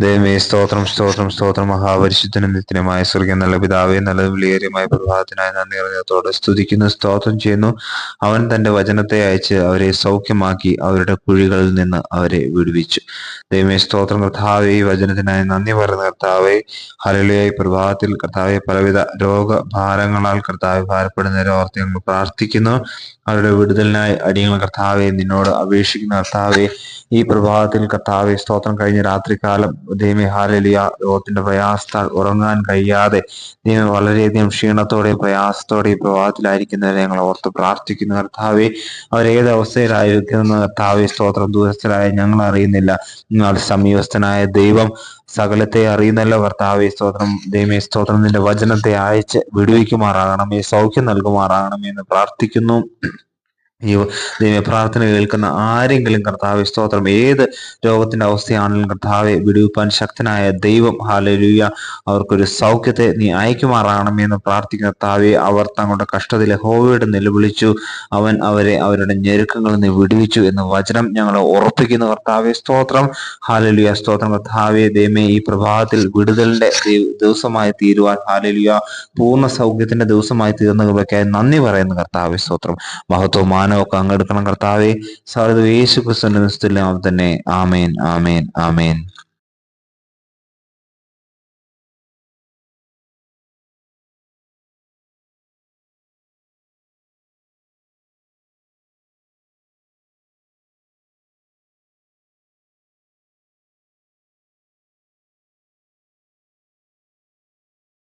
ദൈവമേ സ്തോത്രം സ്തോത്രം സ്തോത്രം. മഹാപരിശുദ്ധനും നിത്യമായ സ്വർഗം നല്ല പിതാവേ നല്ല വിലയേറിയമായ പ്രഭാതത്തിനായി നന്ദി അറിഞ്ഞത്തോടെ സ്തുതിക്കുന്നു സ്തോത്രം ചെയ്യുന്നു. അവൻ തന്റെ വചനത്തെ അയച്ച് അവരെ സൗഖ്യമാക്കി അവരുടെ കുഴികളിൽ നിന്ന് അവരെ വിടുവിച്ചു. ദൈവമേ സ്തോത്രം. കർത്താവെ ഈ വചനത്തിനായി നന്ദി പറയുന്ന കർത്താവെ. ഹരളിയായി പ്രഭാതത്തിൽ കർത്താവെ പലവിധ രോഗഭാരങ്ങളാൽ കർത്താവ് ഭാരപ്പെടുന്നവരെ ഓർത്ത് ഞങ്ങൾ പ്രാർത്ഥിക്കുന്നു. അവരുടെ വിടുതലിനായി അടിയങ്ങൾ കർത്താവെ നിന്നോട് അപേക്ഷിക്കുന്ന കർത്താവെ. ഈ പ്രഭാതത്തിൽ കർത്താവെ സ്തോത്രം. കഴിഞ്ഞ രാത്രികാലം ദൈവമേ ഹാലലിയ. ലോകത്തിന്റെ പ്രയാസത്താൽ ഉറങ്ങാൻ കഴിയാതെ ദൈവം വളരെയധികം ക്ഷീണത്തോടെ പ്രയാസത്തോടെ ഈ പ്രഭാതത്തിലായിരിക്കുന്നവരെ ഞങ്ങൾ ഓർത്ത് പ്രാർത്ഥിക്കുന്നു. കർത്താവെ അവരേത് അവസ്ഥയിലായിരിക്കുന്ന? കർത്താവെ സ്തോത്രം. ദൂരസ്ഥരായ ഞങ്ങൾ അറിയുന്നില്ല. നിങ്ങൾ സമീപസ്ഥനായ ദൈവം സകലത്തെ അറിയുന്നല്ലോ. കർത്താവെ സ്തോത്രം. ദൈവമേ സ്തോത്രം. നിന്റെ വചനത്തെ അയച്ച് വിടുവിക്കുമാറാകണമേ സൗഖ്യം നൽകുമാറാകണമേ എന്ന് പ്രാർത്ഥിക്കുന്നു. ഈ ദൈവ പ്രാർത്ഥന കേൾക്കുന്ന ആരെങ്കിലും കർത്താവ് സ്തോത്രം. ഏത് രോഗത്തിന്റെ അവസ്ഥയാണെങ്കിലും കർത്താവെ വിടുവിപ്പാൻ ശക്തനായ ദൈവം ഹാലരൂയ അവർക്കൊരു സൗഖ്യത്തെ നീ അയക്കുമാറാകണമേ എന്ന് പ്രാർത്ഥിക്കുന്ന കർത്താവെ അവർ തങ്ങളുടെ കഷ്ടത്തിലെ ഹോവയോട് നിലവിളിച്ചു. അവൻ അവരെ അവരുടെ ഞെരുക്കങ്ങളിൽ നിന്ന് വിടുവിച്ചു എന്ന് വചനം ഞങ്ങൾ ഉറപ്പിക്കുന്ന കർത്താവെ സ്തോത്രം. ഹാലലുയ സ്തോത്രം. കർത്താവെ ദൈവമേ ഈ പ്രഭാതത്തിൽ വിടുതലിന്റെ ദിവസമായി തീരുവാൻ ഹാലലുയ പൂർണ സൗഖ്യത്തിന്റെ ദിവസമായി തീർന്നതൊക്കെ നന്ദി പറയുന്ന കർത്താവെ സ്തോത്രം. മഹത്വം മാനമൊക്കെ അങ്ങെടുക്കണം കർത്താവെ സാധു യേശു ക്രിസ്തുവിന്റെ തന്നെ. ആമേൻ ആമേൻ ആമേൻ.